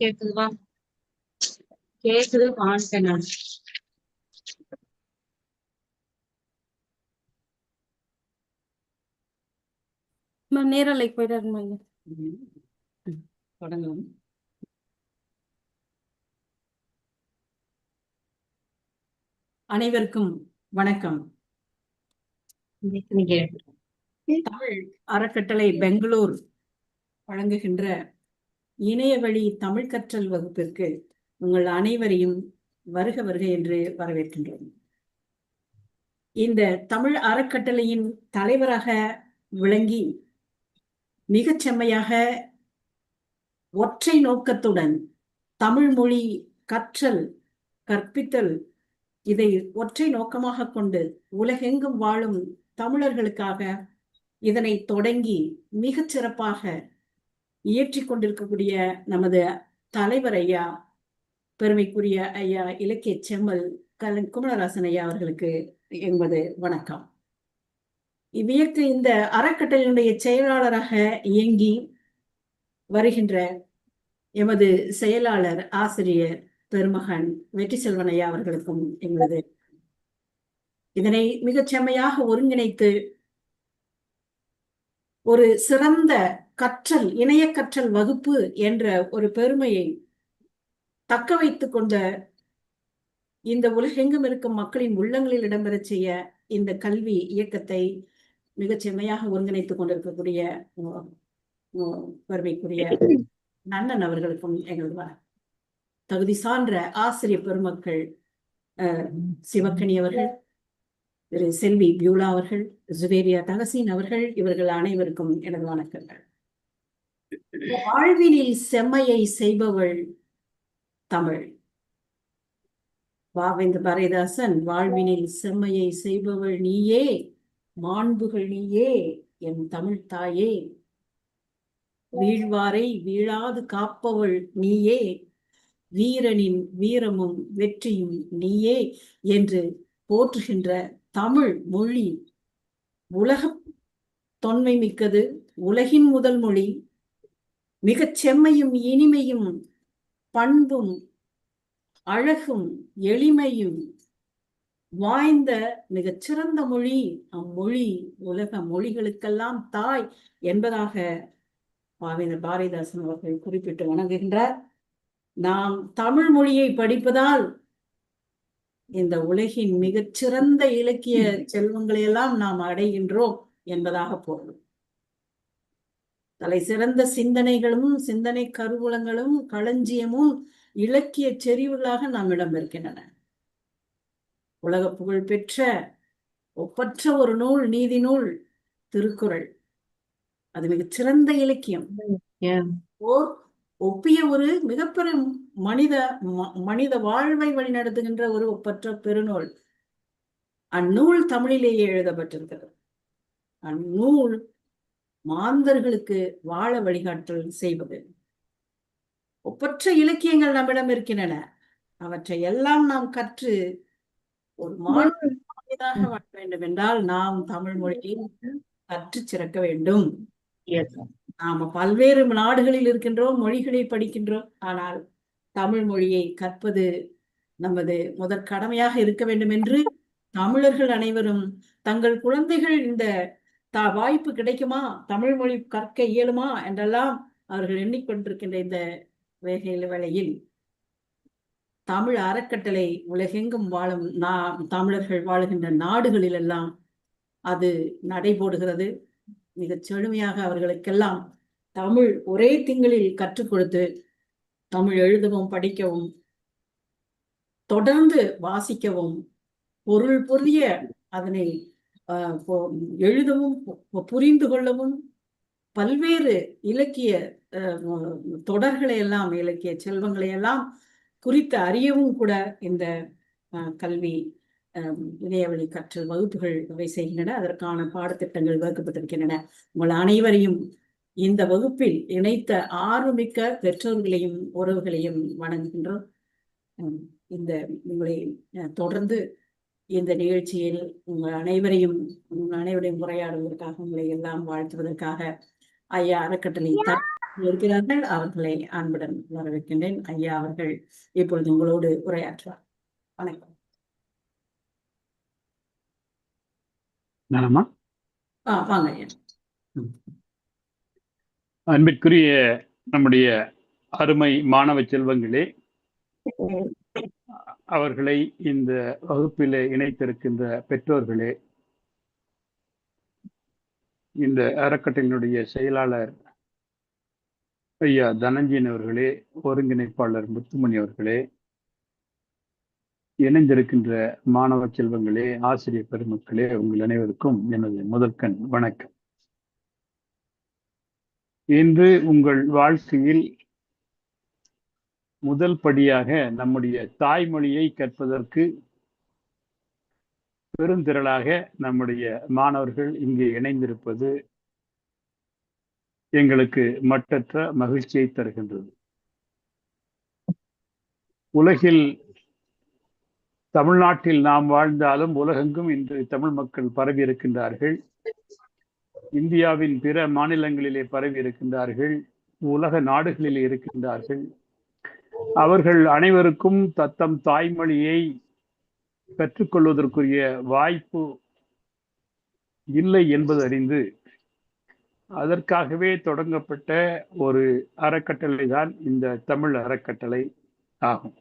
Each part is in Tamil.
கேக்குதுவா கேக்குது வான்ட்டேன் நான் நேரலை போயிடாருமா ம். ம். தொடங்கலாம் அனைவருக்கும் வணக்கம் இன்னைக்கு தமிழ் அறக்கட்டளை பெங்களூர் வழங்குகின்ற இணைய வழி தமிழ் கற்றல் வகுப்பிற்கு உங்கள் அனைவரையும் வருக வருக என்று வரவேற்கின்றோம். இந்த தமிழ் அறக்கட்டளையின் தலைவராக விளங்கி மிகச் செம்மையாக ஒற்றை நோக்கத்துடன் தமிழ் மொழி கற்றல் கற்பித்தல் இதை ஒற்றை நோக்கமாக கொண்டு உலகெங்கும் வாழும் தமிழர்களுக்காக இதனை தொடங்கி மிகச் சிறப்பாக இயற்றி கொண்டிருக்கக்கூடிய நமது தலைவர் ஐயா பெருமைக்குரிய ஐயா இலக்கிய செம்மல் கல குமரராசன் ஐயா அவர்களுக்கு என்பது வணக்கம். இவ்வியக்கு இந்த அறக்கட்டளையினுடைய செயலாளராக இயங்கி வருகின்ற எமது செயலாளர் ஆசிரியர் பெருமகன் வெற்றி செல்வன் ஐயா அவர்களுக்கும் எங்களது இதனை மிகச் செம்மையாக ஒருங்கிணைத்து ஒரு சிறந்த கற்றல் இணைய கற்றல் வகுப்பு என்ற ஒரு பெருமையை தக்க வைத்துக் கொண்ட இந்த உலகெங்கும் இருக்கும் மக்களின் உள்ளங்களில் இடம்பெற செய்ய இந்த கல்வி இயக்கத்தை மிகச் செம்மையாக ஒருங்கிணைத்துக் கொண்டிருக்கக்கூடிய வருமைக்குரிய நன்னன் அவர்களுக்கும் எங்களது தகுதி சான்ற ஆசிரியர் பெருமக்கள் சிவக்கணி அவர்கள் திரு செல்வி பியூலா அவர்கள் ஜுவேரியா தகசீன் அவர்கள் இவர்கள் அனைவருக்கும் எனது வணக்கங்கள். வாழ்வினில் செம்மையை செய்பவள் தமிழ். வாவேந்து பாரதிதாசன் வாழ்வினில் செம்மையை செய்பவள் நீயே மாண்புகள் நீயே என் தமிழ் தாயே. வீழ்வாரை வீழாது காப்பவள் நீயே வீரனின் வீரமும் வெற்றியும் நீயே என்று போற்றுகின்ற தமிழ் மொழி உலக தொன்மை மிக்கது. உலகின் முதல் மொழி மிகச் செம்மையும் இனிமையும் பண்பும் அழகும் எளிமையும் வாய்ந்த மிகச்சிறந்த மொழி. அம்மொழி உலக மொழிகளுக்கெல்லாம் தாய் என்பதாக பாவேந்தர் பாரதிதாசன் அவர்கள் குறிப்பிட்டு வணங்குகின்றார். நாம் தமிழ் மொழியை படிப்பதால் இந்த உலகின் மிகச்சிறந்த இலக்கிய செல்வங்களை எல்லாம் நாம் அடைகின்றோம் என்பதாக பொருள். தலை சிறந்த சிந்தனைகளும் சிந்தனை கருவூலங்களும் களஞ்சியமும் இலக்கிய செறிவுகளாக நம்மிடம் இருக்கின்றன உலக புகழ் பெற்ற ஒப்பற்ற ஒரு நூல் நீதி நூல் திருக்குறள். அது மிகச் சிறந்த இலக்கியம் ஓர் ஒப்பிய ஒரு மிகப்பெரும் மனித மனித வாழ்வை வழிநடத்துகின்ற ஒரு ஒப்பற்ற பெருநூல். அந்நூல் தமிழிலேயே எழுதப்பட்டிருக்கிறது. அந்நூல் மாந்தர்களுக்கு வாழ வழிகாட்டல் செய்வது. ஒப்பற்ற இலக்கியங்கள் நம்மிடம் இருக்கின்றன. அவற்றை எல்லாம் நாம் கற்று ஒரு மாநிலதாக வாழ வேண்டும் என்றால் நாம் தமிழ் மொழியை கற்று சிறக்க வேண்டும். நாம பல்வேறு நாடுகளில் இருக்கின்றோம் மொழிகளை படிக்கின்றோம். ஆனால் தமிழ் மொழியை கற்பது நமது முதற் கடமையாக இருக்க வேண்டும் என்று தமிழர்கள் அனைவரும் தங்கள் குழந்தைகள் இந்த த வாய்ப்பு கிடைக்குமா? தமிழ் மொழி கற்க இயலுமா? என்றெல்லாம் அவர்கள் எண்ணிக்கொண்டிருக்கின்ற இந்த வேகையில் வேளையில் தமிழ் அறக்கட்டளை உலகெங்கும் வாழும் நா தமிழர்கள் வாழுகின்ற நாடுகளில் எல்லாம் அது நடைபோடுகிறது. மிகச் செழுமையாக அவர்களுக்கெல்லாம் தமிழ் ஒரே திங்களில் கற்றுக் கொடுத்து தமிழ் எழுதவும் படிக்கவும் தொடர்ந்து வாசிக்கவும் பொருள் புரிய அதனை பொ- எழுதவும் புரிந்து கொள்ளவும் பல்வேறு இலக்கிய தொடர்களை எல்லாம் இலக்கிய செல்வங்களை எல்லாம் குறித்து அறியவும் கூட இந்த கல்வி இணையவழி கற்றல் வகுப்புகள் வகை செய்கின்றன. அதற்கான பாடத்திட்டங்கள் வகுக்கப்பட்டிருக்கின்றன. உங்கள் அனைவரையும் இந்த வகுப்பில் இணைத்த ஆர்வமிக்க பெற்றோர்களையும் உறவுகளையும் வணங்குகின்றோம். உம், இந்த உங்களை அஹ், தொடர்ந்து இந்த நிகழ்ச்சியில் உங்கள் அனைவரையும் உங்கள் அனைவரையும் உரையாடுவதற்காக உங்களை எல்லாம் வாழ்த்துவதற்காக ஐயா அறக்கட்டளை இருக்கிறார்கள். அவர்களை அன்புடன் வரவேற்கின்றேன். ஐயா அவர்கள் இப்பொழுது உங்களோடு உரையாற்றுவார். வணக்கம். நானம்மா அன்பிற்குரிய நம்முடைய அருமை மாணவ செல்வங்களே அவர்களை இந்த வகுப்பிலே இணைத்திருக்கின்ற பெற்றோர்களே இந்த அறக்கட்டளையினுடைய செயலாளர் ஐயா தனஞ்சயன் அவர்களே ஒருங்கிணைப்பாளர் முத்துமணி அவர்களே இணைந்திருக்கின்ற மாணவ செல்வங்களே ஆசிரியர் பெருமக்களே உங்கள் அனைவருக்கும் எனது முதற்கண் வணக்கம். இன்று உங்கள் வாழ்க்கையில் முதல் படியாக நம்முடைய தாய்மொழியை கற்பதற்கு பெருந்திரளாக நம்முடைய மாணவர்கள் இங்கே இணைந்திருப்பது எங்களுக்கு மட்டற்ற மகிழ்ச்சியை தருகின்றது. உலகில் தமிழ்நாட்டில் நாம் வாழ்ந்தாலும் உலகெங்கும் இன்று தமிழ் மக்கள் பரவி இருக்கின்றார்கள். இந்தியாவின் பிற மாநிலங்களிலே பரவி இருக்கின்றார்கள். உலக நாடுகளிலே இருக்கின்றார்கள். அவர்கள் அனைவருக்கும் தத்தம் தாய்மொழியை கற்றுக்கொள்வதற்குரிய வாய்ப்பு இல்லை என்பது அறிந்து அதற்காகவே தொடங்கப்பட்ட ஒரு அறக்கட்டளை தான் இந்த தமிழ் அறக்கட்டளை ஆகும்.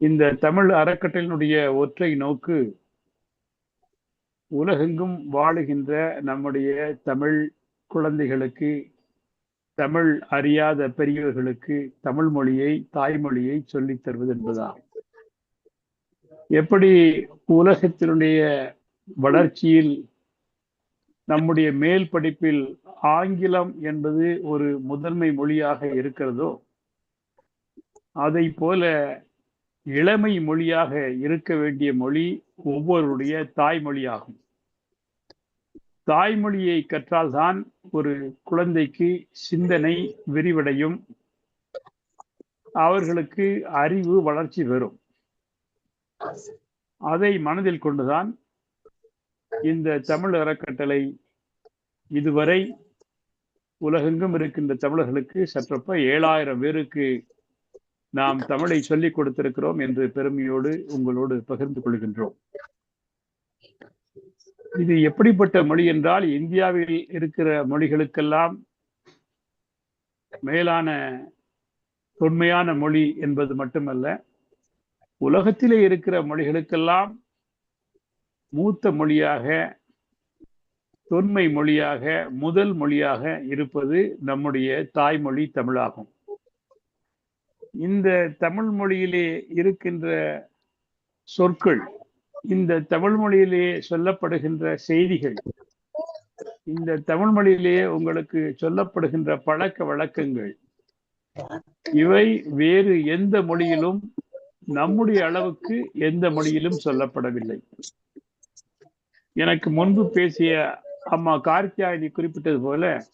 இந்த தமிழ் அறக்கட்டளினுடைய ஒற்றை நோக்கு உலகெங்கும் வாழுகின்ற நம்முடைய தமிழ் குழந்தைகளுக்கு தமிழ் அறியாத பெரியவர்களுக்கு தமிழ் மொழியை தாய்மொழியை சொல்லித் தருவது என்பதாகும். எப்படி உலகத்தினுடைய வளர்ச்சியில் நம்முடைய மேல் படிப்பில் ஆங்கிலம் என்பது ஒரு முதன்மை மொழியாக இருக்கிறதோ அதை போல இளமை மொழியாக இருக்க வேண்டிய மொழி ஒவ்வொருடைய தாய்மொழியாகும். தாய்மொழியை கற்றால்தான் ஒரு குழந்தைக்கு சிந்தனை விரிவடையும். அவர்களுக்கு அறிவு வளர்ச்சி பெறும். அதை மனதில் கொண்டுதான் இந்த தமிழ் அறக்கட்டளை இதுவரை உலகெங்கும் இருக்கின்ற தமிழர்களுக்கு சற்றப்ப ஏழாயிரம் பேருக்கு நாம் தமிழை சொல்லிக் கொடுத்திருக்கிறோம் என்று பெருமையோடு உங்களோடு பகிர்ந்து கொள்கின்றோம். இது எப்படிப்பட்ட மொழி என்றால் இந்தியாவில் இருக்கிற மொழிகளுக்கெல்லாம் மேலான தொன்மையான மொழி என்பது மட்டுமல்ல உலகத்திலே இருக்கிற மொழிகளுக்கெல்லாம் மூத்த மொழியாக தொன்மை மொழியாக முதல் மொழியாக இருப்பது நம்முடைய தாய்மொழி தமிழாகும். இந்த தமிழ் மொழியிலே இருக்கின்ற சொற்கள் இந்த தமிழ் மொழியிலே சொல்லப்படுகின்ற செய்திகள் இந்த தமிழ் மொழியிலேயே உங்களுக்கு சொல்லப்படுகின்ற பழக்க வழக்கங்கள் இவை வேறு எந்த மொழியிலும் நம்முடைய அளவுக்கு எந்த மொழியிலும் சொல்லப்படவில்லை. எனக்கு முன்பு பேசிய அம்மா கார்த்தியாயனி குறிப்பிட்டது போல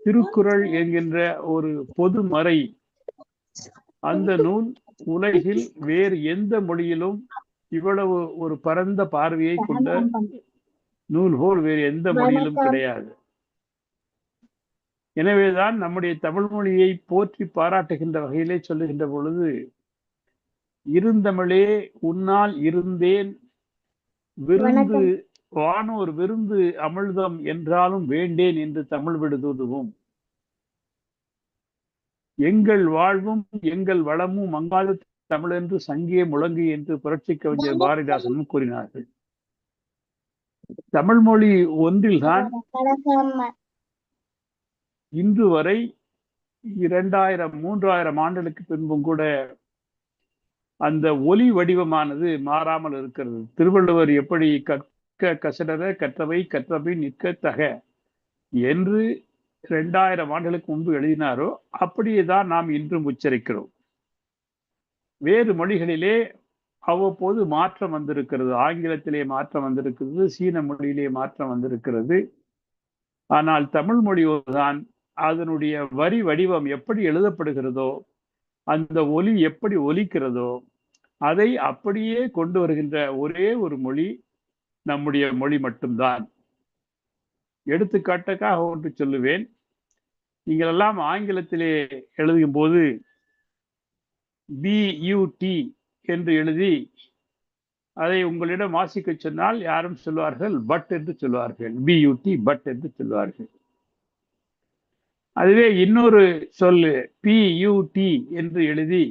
திருக்குறள் என்கின்ற ஒரு பொது மறை அந்த நூல் உலகில் வேறு எந்த மொழியிலும் இவ்வளவு ஒரு பரந்த பார்வையை கொண்ட நூல் போல் வேறு எந்த மொழியிலும் கிடையாது. எனவேதான் நம்முடைய தமிழ் மொழியை போற்றி பாராட்டுகின்ற வகையிலே சொல்லுகின்ற பொழுது இருந்தமிழே உன்னால் இருந்தேன் விருந்து வானோர் விருந்து அமிழ்தம் என்றாலும் வேண்டேன் என்று தமிழ் விடுதுவும் எங்கள் வாழ்வும் எங்கள் வளமும் மங்காத தமிழ் என்று சங்கே முழங்கு என்று புரட்சி கவிஞர் பாரதிதாசனும் கூறினார்கள். தமிழ் மொழி ஒன்றில்தான் இன்று வரை இரண்டாயிரம் மூன்றாயிரம் ஆண்டுகளுக்கு பின்பும் கூட அந்த ஒலி வடிவமானது மாறாமல் இருக்கிறது. திருவள்ளுவர் எப்படி கற்க கசடர கற்றவை கற்றவை நிற்க தக என்று ரெண்டாயிரம் ஆண்டுகளுக்கு முன்பு எழுதினாரோ அப்படியே தான் நாம் இன்றும் உச்சரிக்கிறோம். வேறு மொழிகளிலே அவ்வப்போது மாற்றம் வந்திருக்கிறது. ஆங்கிலத்திலே மாற்றம் வந்திருக்கிறது சீன மொழியிலே மாற்றம் வந்திருக்கிறது. ஆனால் தமிழ் மொழியோதான் அதனுடைய வரி வடிவம் எப்படி எழுதப்படுகிறதோ அந்த ஒலி எப்படி ஒலிக்கிறதோ அதை அப்படியே கொண்டு வருகின்ற ஒரே ஒரு மொழி நம்முடைய மொழி மட்டும்தான். எடுத்துக்காட்டுக்காக ஒன்று சொல்லுவேன். நீங்கள் எல்லாம் ஆங்கிலத்திலே எழுதும் போது பியூடி என்று எழுதி அதை உங்களிடம் வாசிக்க சொன்னால் யாரும் சொல்வார்கள் பட் என்று சொல்வார்கள். பியூடி பட் என்று சொல்வார்கள். அதுவே இன்னொரு சொல்லு பியூடி என்று எழுதி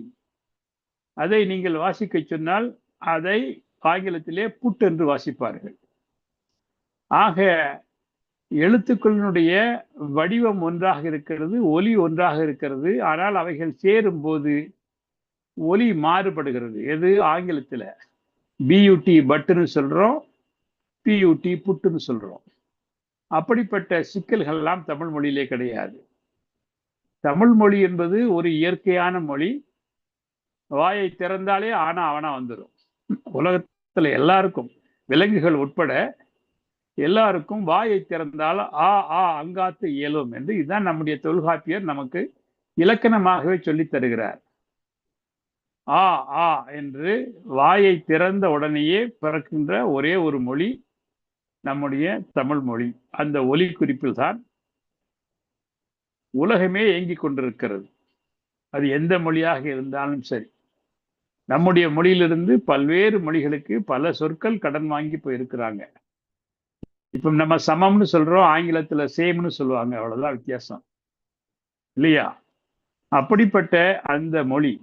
அதை நீங்கள் வாசிக்க சொன்னால் அதை ஆங்கிலத்திலே புட் என்று வாசிப்பார்கள். ஆக எழுத்துக்களினுடைய வடிவம் ஒன்றாக இருக்கிறது ஒலி ஒன்றாக இருக்கிறது. ஆனால் அவைகள் சேரும் போது ஒலி மாறுபடுகிறது. எது? ஆங்கிலத்தில். பியூடி பட்டுன்னு சொல்கிறோம் பியூடி புட்டுன்னு சொல்கிறோம் அப்படிப்பட்ட சிக்கல்கள் எல்லாம் தமிழ் மொழியிலே கிடையாது. தமிழ் மொழி என்பது ஒரு இயற்கையான மொழி. வாயை திறந்தாலே ஆனா அவனா வந்துடும் உலகத்தில் எல்லாருக்கும் விலங்குகள் உட்பட எல்லாருக்கும் வாயை திறந்தால் ஆ ஆ அங்காத்து இயலும் என்று இதுதான் நம்முடைய தொல்காப்பியர் நமக்கு இலக்கணமாகவே சொல்லித் தருகிறார். ஆ ஆ என்று வாயை திறந்த உடனேயே பிறக்கின்ற ஒரே ஒரு மொழி நம்முடைய தமிழ் மொழி. அந்த ஒலி குறிப்பில் தான் உலகமே இயங்கிக் கொண்டிருக்கிறது. அது எந்த மொழியாக இருந்தாலும் சரி. நம்முடைய மொழியிலிருந்து பல்வேறு மொழிகளுக்கு பல சொற்கள் கடன் வாங்கி போயிருக்கிறாங்க. இப்ப நம்ம சமம்னு சொல்றோம் ஆங்கிலத்துல சேம்னு சொல்லுவாங்க அவ்வளவுதான் வித்தியாசம். இல்லையா? அப்படிப்பட்ட அந்த மொழி.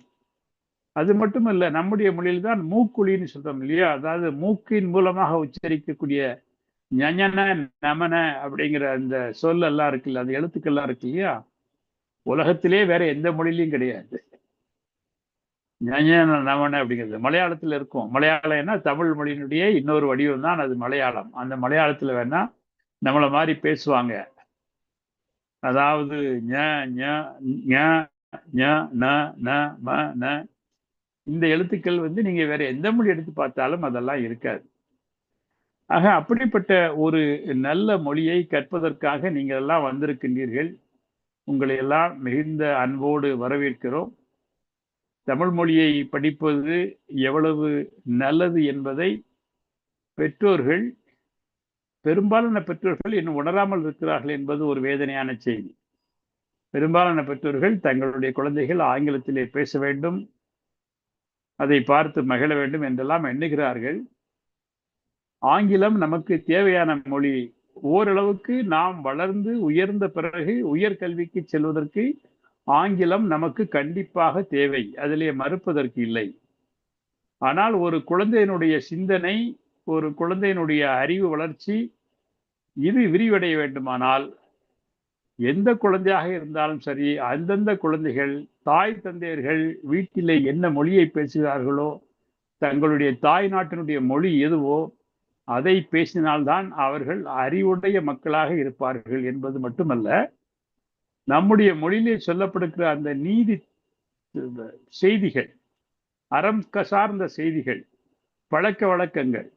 அது மட்டும் இல்ல நம்முடைய மொழியில் தான் மூக்குழின்னு சொல்றோம் இல்லையா? அதாவது மூக்கின் மூலமாக உச்சரிக்கக்கூடிய ஞன நமன அப்படிங்கிற அந்த சொல்லெல்லாம் இருக்குல்ல அந்த எழுத்துக்கள்லாம் இருக்கு இல்லையா? உலகத்திலே வேற எந்த மொழிலையும் கிடையாது. ஞஞன நவன அப்படிங்கிறது. மலையாளத்துல இருக்கும். மலையாளம்னா தமிழ் மொழியினுடைய இன்னொரு வடிவம் தான் அது மலையாளம். அந்த மலையாளத்துல வேணா நம்மளை மாதிரி பேசுவாங்க. அதாவது ஞ ஞ ஞ ஞ ந ந ம ந. இந்த எழுத்துக்கள் வந்து நீங்க வேற எந்த மொழி எடுத்து பார்த்தாலும் அதெல்லாம் இருக்காது. ஆக அப்படிப்பட்ட ஒரு நல்ல மொழியை கற்பதற்காக நீங்கள் எல்லாம் வந்திருக்கின்றீர்கள். உங்களை எல்லாம் மிகுந்த அன்போடு வரவேற்கிறோம். தமிழ் மொழியை படிப்பது எவ்வளவு நல்லது என்பதை பெற்றோர்கள் பெரும்பாலான பெற்றோர்கள் இன்னும் உணராமல் இருக்கிறார்கள் என்பது ஒரு வேதனையான செய்தி. பெரும்பாலான பெற்றோர்கள் தங்களுடைய குழந்தைகள் ஆங்கிலத்திலே பேச வேண்டும் அதை பார்த்து மகிழ வேண்டும் என்றெல்லாம் எண்ணுகிறார்கள். ஆங்கிலம் நமக்கு தேவையான மொழி. ஓரளவுக்கு நாம் வளர்ந்து உயர்ந்த பிறகு உயர்கல்விக்கு செல்வதற்கு ஆங்கிலம் நமக்கு கண்டிப்பாக தேவை. அதிலே மறுப்பதற்கு இல்லை. ஆனால் ஒரு குழந்தையினுடைய சிந்தனை ஒரு குழந்தையினுடைய அறிவு வளர்ச்சி இது விரிவடைய வேண்டுமானால் எந்த குழந்தையாக இருந்தாலும் சரி அந்தந்த குழந்தைகள் தாய் தந்தையர்கள் வீட்டிலே என்ன மொழியை பேசுகிறார்களோ தங்களுடைய தாய் நாட்டினுடைய மொழி எதுவோ அதை பேசினால்தான் அவர்கள் அறிவுடைய மக்களாக இருப்பார்கள் என்பது மட்டுமல்ல நம்முடைய மொழியிலே சொல்லப்படுகிற அந்த நீதி செய்திகள் அறம் சார்ந்த செய்திகள் பழக்க வழக்கங்கள்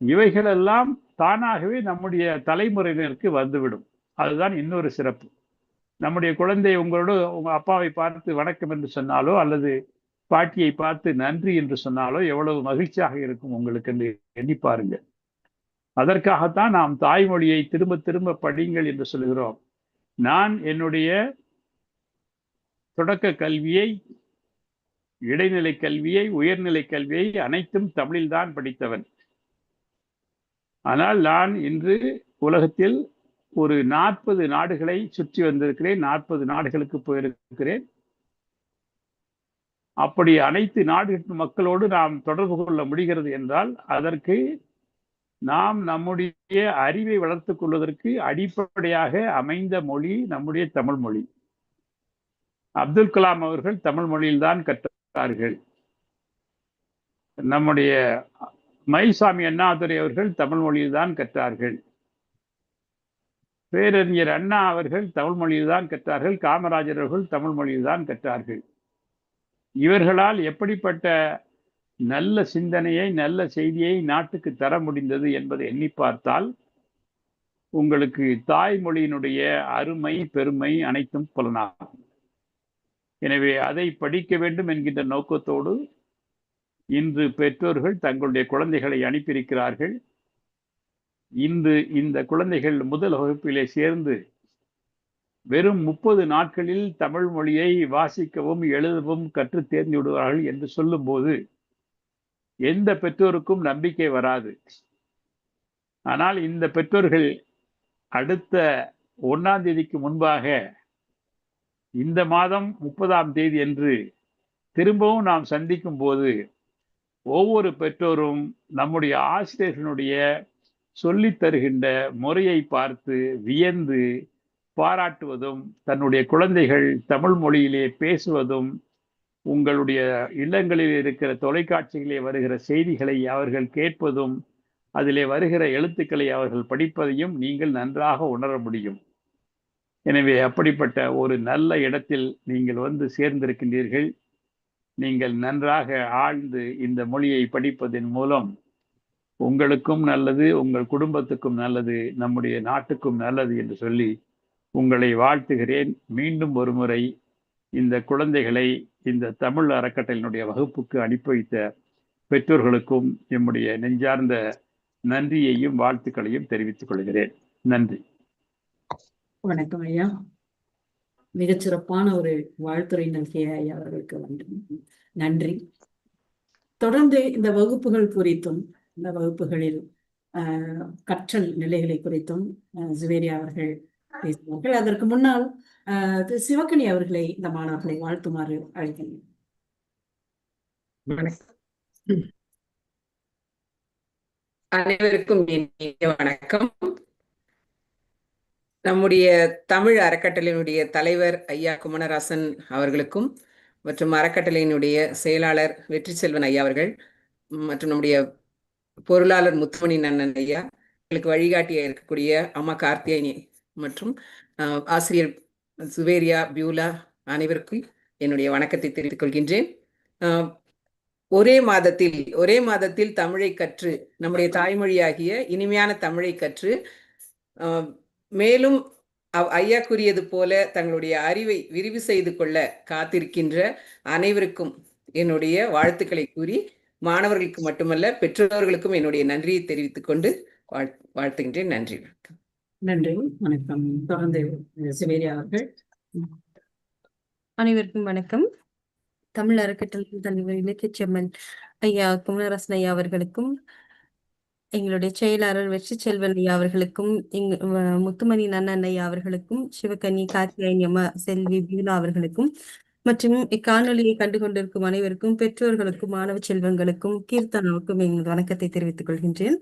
இவைகளெல்லாம் தானாகவே நம்முடைய தலைமுறையினருக்கு வந்துவிடும். அதுதான் இன்னொரு சிறப்பு. நம்முடைய குழந்தை உங்களோடு உங்க அப்பாவை பார்த்து வணக்கம் என்று சொன்னாலோ அல்லது பாட்டியை பார்த்து நன்றி என்று சொன்னாலோ எவ்வளவு மகிழ்ச்சியாக இருக்கும் உங்களுக்கு என்று எண்ணி பாருங்க அதற்காகத்தான் நாம் தாய்மொழியை திரும்ப திரும்ப படிங்கள் என்று சொல்கிறோம். நான் என்னுடைய தொடக்க கல்வியை இடைநிலை கல்வியை உயர்நிலை கல்வியை அனைத்தும் தமிழில்தான் படித்தவன். ஆனால் நான் இன்று உலகத்தில் ஒரு நாற்பது நாடுகளை சுற்றி வந்திருக்கிறேன் நாற்பது நாடுகளுக்கு போயிருக்கிறேன். அப்படி அனைத்து நாடுகளின் மக்களோடு நாம் தொடர்பு கொள்ள முடிகிறது என்றால் அதற்கு நாம் நம்முடைய அறிவை வளர்த்து கொள்வதற்கு அடிப்படையாக அமைந்த மொழி நம்முடைய தமிழ் மொழி. அப்துல் கலாம் அவர்கள் தமிழ் மொழியில்தான் கற்றார்கள். நம்முடைய மைசாமி அண்ணாதுரை அவர்கள் தமிழ் மொழியில்தான் கற்றார்கள். பேரறிஞர் அண்ணா அவர்கள் தமிழ் மொழியில்தான் கற்றார்கள். காமராஜர் அவர்கள் தமிழ் மொழியில்தான் கற்றார்கள். இவர்களால் எப்படிப்பட்ட நல்ல சிந்தனையை நல்ல செய்தியை நாட்டுக்கு தர முடிந்தது என்பதை எண்ணி பார்த்தால் உங்களுக்கு தாய்மொழியினுடைய அருமை பெருமை அனைத்தும் புலனாகும். எனவே அதை படிக்க வேண்டும் என்கின்ற நோக்கத்தோடு இன்று பெற்றோர்கள் தங்களுடைய குழந்தைகளை அனுப்பியிருக்கிறார்கள். இன்று இந்த குழந்தைகள் முதல் வகுப்பிலே சேர்ந்து வெறும் முப்பது நாட்களில் தமிழ் மொழியை வாசிக்கவும் எழுதவும் கற்று தேர்ந்து விடுவார்கள் என்று சொல்லும்போது எந்த பெற்றோருக்கும் நம்பிக்கை வராது. ஆனால் இந்த பெற்றோர்கள் அடுத்த ஒன்றாம் தேதிக்கு முன்பாக இந்த மாதம் முப்பதாம் தேதி என்று திரும்பவும் நாம் சந்திக்கும் போது ஒவ்வொரு பெற்றோரும் நம்முடைய ஆசிரியர்களுடைய சொல்லித் தருகின்ற முறையை பார்த்து வியந்து பாராட்டுவதும் தன்னுடைய குழந்தைகள் தமிழ் மொழியிலே பேசுவதும் உங்களுடைய இல்லங்களில் இருக்கிற தொலைக்காட்சிகளில் வருகிற செய்திகளை அவர்கள் கேட்பதும் அதிலே வருகிற எழுத்துக்களை அவர்கள் படிப்பதையும் நீங்கள் நன்றாக உணர முடியும். எனவே அப்படிப்பட்ட ஒரு நல்ல இடத்தில் நீங்கள் வந்து சேர்ந்திருக்கின்றீர்கள். நீங்கள் நன்றாக ஆழ்ந்து இந்த மொழியை படிப்பதன் மூலம் உங்களுக்கும் நல்லது உங்கள் குடும்பத்துக்கும் நல்லது நம்முடைய நாட்டுக்கும் நல்லது என்று சொல்லி உங்களை வாழ்த்துகிறேன். மீண்டும் ஒரு முறை இந்த குழந்தைகளை இந்த தமிழ் அறக்கட்டளையினுடைய வகுப்புக்கு அனுப்பி வைத்த பெற்றோர்களுக்கும் என்னுடைய நெஞ்சார்ந்த நன்றியையும் வாழ்த்துக்களையும் தெரிவித்துக் கொள்கிறேன். நன்றி. வணக்கம் ஐயா. மிகச்சிறப்பான ஒரு வாழ்த்துறை நல்கிய ஐயா அவர்களுக்கு வந்து நன்றி. தொடர்ந்து இந்த வகுப்புகள் குறித்தும் இந்த வகுப்புகளில் கற்றல் நிலைகளை குறித்தும் ஜுவேரியா அவர்கள் பேசுவார்கள். அதற்கு முன்னால் ஆஹ், திரு சிவக்கனி அவர்களை இந்த மாணவர்களை வாழ்த்துமாறு அழைக்கிறேன். அனைவருக்கும் வணக்கம். நம்முடைய தமிழ் அறக்கட்டளையினுடைய தலைவர் ஐயா குமணராசன் அவர்களுக்கும் மற்றும் அறக்கட்டளையினுடைய செயலாளர் வெற்றி செல்வன் ஐயா அவர்கள் மற்றும் நம்முடைய பொருளாளர் முத்துமணி நன்னன் ஐயா எங்களுக்கு வழிகாட்டியா இருக்கக்கூடிய அம்மா கார்த்தியாயினி மற்றும் ஆஹ், ஆசிரியர் சுவேரியா பியூலா அனைவருக்கும் என்னுடைய வணக்கத்தை தெரிவித்துக் கொள்கின்றேன். ஒரே மாதத்தில் ஒரே மாதத்தில் தமிழை கற்று நம்முடைய தாய்மொழியாகிய இனிமையான தமிழை கற்று மேலும் அவ்- ஐயா கூறியது போல தங்களுடைய அறிவை விரிவு செய்து கொள்ள காத்திருக்கின்ற அனைவருக்கும் என்னுடைய வாழ்த்துக்களை கூறி மாணவர்களுக்கு மட்டுமல்ல பெற்றோர்களுக்கும் என்னுடைய நன்றியை தெரிவித்துக் கொண்டு வாழ் வாழ்த்துகின்றேன். நன்றி வணக்கம். நன்றி. வணக்கம். தொடர்ந்து சிவேரியா அவர்கள். அனைவருக்கும் வணக்கம். தமிழ் அறக்கட்டளை தலைவர் இலக்கியச் செம்மன் ஐயா குமரரசன் ஐயா அவர்களுக்கும் எங்களுடைய செயலாளர் வெற்றி செல்வன் ஐயா அவர்களுக்கும் எங்க வ- முத்துமணி நன்னன் ஐயா அவர்களுக்கும் சிவகன்னி கார்த்தியாயனி அம்மா செல்வி பியூலா அவர்களுக்கும் மற்றும் இக்காணொலியை கண்டு கொண்டிருக்கும் அனைவருக்கும் பெற்றோர்களுக்கும் மாணவ செல்வங்களுக்கும் கீர்த்தனாவுக்கும் எங்கள் வணக்கத்தை தெரிவித்துக் கொள்கின்றேன்.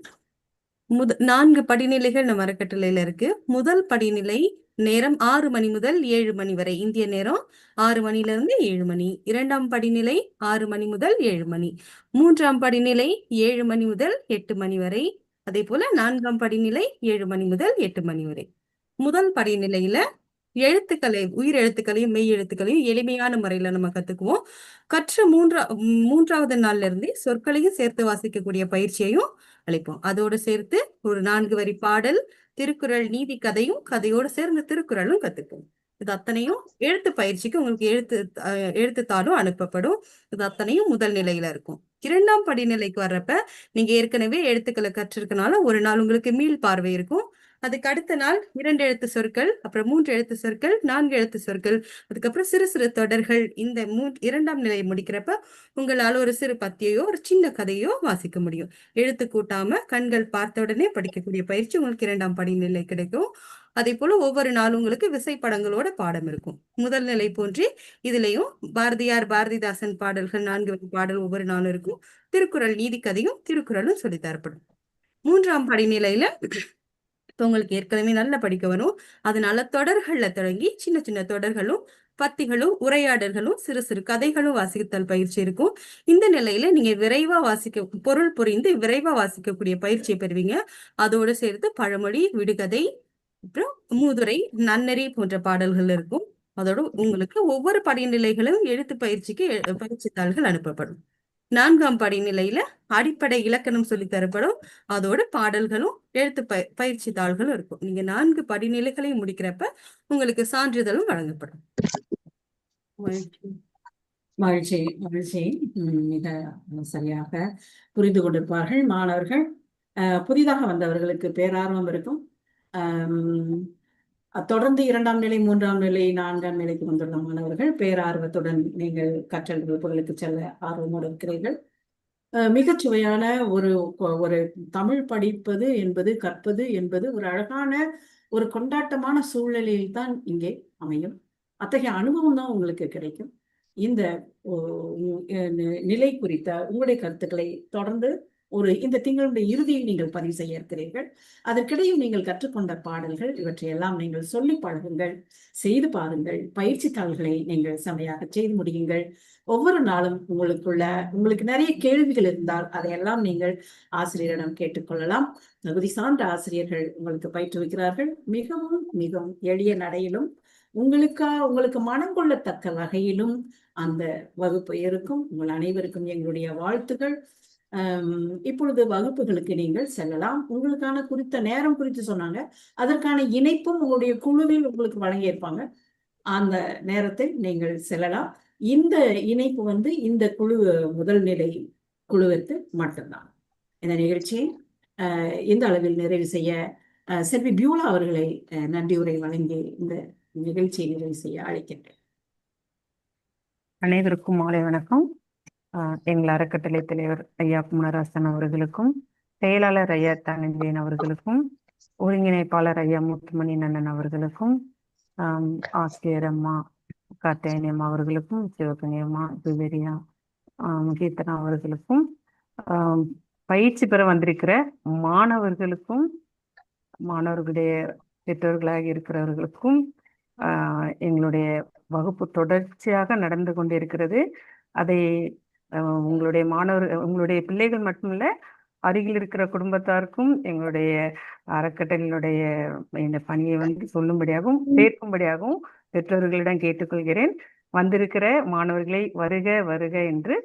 முத நான்கு படிநிலைகள் நம்ம அறக்கட்டளையில இருக்கு. முதல் படிநிலை நேரம் ஆறு மணி முதல் ஏழு மணி வரை இந்திய நேரம் ஆறு மணில இருந்து ஏழு மணி. இரண்டாம் படிநிலை ஆறு மணி முதல் ஏழு மணி. மூன்றாம் படிநிலை ஏழு மணி முதல் எட்டு மணி வரை அதே போல நான்காம் படிநிலை ஏழு மணி முதல் எட்டு மணி வரை. முதல் படிநிலையில எழுத்துக்களை உயிர் எழுத்துக்களையும் மெய் எழுத்துக்களையும் எளிமையான முறையில நம்ம கத்துக்குவோம். கற்ற மூன்றா மூன்றாவது நாள்ல இருந்தே சொற்களையும் சேர்த்து வாசிக்கக்கூடிய பயிற்சியையும் அழைப்போம். அதோடு சேர்த்து ஒரு நான்கு வரி பாடல் திருக்குறள் நீதி கதையும் கதையோடு சேர்ந்த திருக்குறளும் கத்துப்போம். இது அத்தனையும் எழுத்து பயிற்சிக்கு உங்களுக்கு எழுத்து எழுத்துத்தாலும் எழுத்துத்தாளும் அனுப்பப்படும். இது அத்தனையும் முதல் நிலையில இருக்கும். இரண்டாம் படிநிலைக்கு வர்றப்ப நீங்க ஏற்கனவே எழுத்துக்களை கற்றிருக்கனால ஒரு நாள் உங்களுக்கு மீள் பார்வை இருக்கும். அதுக்கு அடுத்த நாள் இரண்டு எழுத்து சொற்கள் அப்புறம் மூன்று எழுத்து சொற்கள் நான்கு எழுத்து சொற்கள் அதுக்கப்புறம் சிறு சிறு தொடர்கள். இந்த மூ இரண்டாம் நிலையை முடிக்கிறப்ப உங்களால் ஒரு சிறு பத்தியையோ ஒரு சின்ன கதையோ வாசிக்க முடியும். எழுத்து கூட்டாம கண்கள் பார்த்த உடனே படிக்கக்கூடிய பயிற்சி உங்களுக்கு இரண்டாம் படிநிலை கிடைக்கும். அதே போல ஒவ்வொரு நாளும் உங்களுக்கு விசைப்படங்களோட பாடம் இருக்கும். முதல் நிலை போன்றி இதுலயும் பாரதியார் பாரதிதாசன் பாடல்கள் நான்கு வகை பாடல் ஒவ்வொரு நாளும் இருக்கும். திருக்குறள் நீதி கதையும் திருக்குறளும் சொல்லித் தரப்படும். மூன்றாம் படிநிலையில உங்களுக்கு ஏற்கனவே நல்லா படிக்க வரும். அதனால தொடர்கள்ல தொடங்கி சின்ன சின்ன தொடர்களும் பத்திகளும் உரையாடல்களும் சிறு சிறு கதைகளும் வாசித்தல் பயிற்சி இருக்கும். இந்த நிலையில நீங்க விரைவா வாசிக்க பொருள் புரிந்து விரைவா வாசிக்கக்கூடிய பயிற்சியை பெறுவீங்க. அதோடு சேர்த்து பழமொழி விடுகதை அப்புறம் மூதுரை நன்னெறி போன்ற பாடல்கள் இருக்கும். அதோட உங்களுக்கு ஒவ்வொரு படிநிலைகளும் எழுத்து பயிற்சிக்கு பயிற்சித்தாள்கள் அனுப்பப்படும். நான்காம் படிநிலையில அடிப்படை இலக்கணம் சொல்லித் தரப்படும். அதோட பாடல்களும் எழுத்து ப பயிற்சி தாள்களும் இருக்கும். நீங்க நான்கு படிநிலைகளையும் முடிக்கிறப்ப உங்களுக்கு சான்றிதழும் வழங்கப்படும். மகிழ்ச்சி. மகிழ்ச்சி உம் மிக சரியாக புரிந்து கொண்டிருப்பார்கள் மாணவர்கள். புதிதாக வந்தவர்களுக்கு பேரார்வம் இருக்கும். ஆஹ் தொடர்ந்து இரண்டாம் நிலை மூன்றாம் நிலை நான்காம் நிலைக்கு வந்துள்ள மாணவர்கள் பேரார்வத்துடன் நீங்கள் கற்றல் வகுப்புகளுக்கு செல்ல ஆர்வமோடு இருக்கிறீர்கள். அஹ், மிகச் சுவையான ஒரு ஒரு தமிழ் படிப்பது என்பது கற்பது என்பது ஒரு அழகான ஒரு கொண்டாட்டமான சூழ்நிலையில் தான் இங்கே அமையும். அத்தகைய அனுபவம் தான் உங்களுக்கு கிடைக்கும். இந்த ஓ, உ- நி- நிலை குறித்த உங்களுடைய கருத்துக்களை தொடர்ந்து ஒரு இந்த திங்களுடைய இறுதியில் நீங்கள் பதிவு செய்ய இருக்கிறீர்கள். அதற்கிடையில் நீங்கள் கற்றுக்கொண்ட பாடல்கள் இவற்றையெல்லாம் நீங்கள் சொல்லி பழகுங்கள் செய்து பாருங்கள். பயிற்சி தாள்களை நீங்கள் செமையாக செய்து முடியுங்கள். ஒவ்வொரு நாளும் உங்களுக்குள்ள உங்களுக்கு நிறைய கேள்விகள் இருந்தால் அதையெல்லாம் நீங்கள் ஆசிரியரிடம் கேட்டுக்கொள்ளலாம். தகுதி சார்ந்த ஆசிரியர்கள் உங்களுக்கு பயிற்றுவிக்கிறார்கள். மிகவும் மிகவும் எளிய நடையிலும் உங்களுக்கா உங்களுக்கு மனம் கொள்ளத்தக்க வகையிலும் அந்த வகுப்பு இருக்கும். உங்கள் அனைவருக்கும் எங்களுடைய வாழ்த்துக்கள் இப்பொழுது வகுப்புகளுக்கு நீங்கள் செல்லலாம். உங்களுக்கான குறித்த நேரம் குறித்து சொன்னாங்க. அதற்கான இணைப்பும் உங்களுடைய குழுவில் உங்களுக்கு வழங்கியிருப்பாங்க. அந்த நேரத்தில் நீங்கள் செல்லலாம். இந்த இணைப்பு வந்து இந்த குழு முதல் நிலை குழுவிற்கு மட்டும்தான். இந்த நிகழ்ச்சியை அஹ், இந்த அளவில் நிறைவு செய்ய செல்வி பியூலா அவர்களை அஹ், நன்றியுரை வழங்கி இந்த நிகழ்ச்சியை நிறைவு செய்ய அழைக்கின்றேன். அனைவருக்கும் மாலை வணக்கம். எங்கள் அறக்கட்டளை தலைவர் ஐயா குமரராசன் அவர்களுக்கும் செயலாளர் ஐயா தனஞ்சயன் அவர்களுக்கும் ஒருங்கிணைப்பாளர் ஐயா முத்துமணி நன்னன் அவர்களுக்கும் ஆசிரியர் அம்மா கார்த்தியாயனி அவர்களுக்கும் சிவகங்கை அம்மா துபேரியா கீர்த்தனா அவர்களுக்கும் பயிற்சி பெற வந்திருக்கிற மாணவர்களுக்கும் மாணவர்களுடைய பெற்றோர்களாக இருக்கிறவர்களுக்கும் ஆஹ் எங்களுடைய வகுப்பு தொடர்ச்சியாக நடந்து கொண்டிருக்கிறது. அதை உங்களுடைய மாணவர் உங்களுடைய பிள்ளைகள் மட்டுமல்ல அருகில் இருக்கிற குடும்பத்தாருக்கும் எங்களுடைய அறக்கட்டளையினுடைய இந்த பணியை வந்து சொல்லும்படியாகவும் சேர்க்கும்படியாகவும் பெற்றோர்களிடம் கேட்டுக்கொள்கிறேன். வந்திருக்கிற மாணவர்களை வருக வருக என்று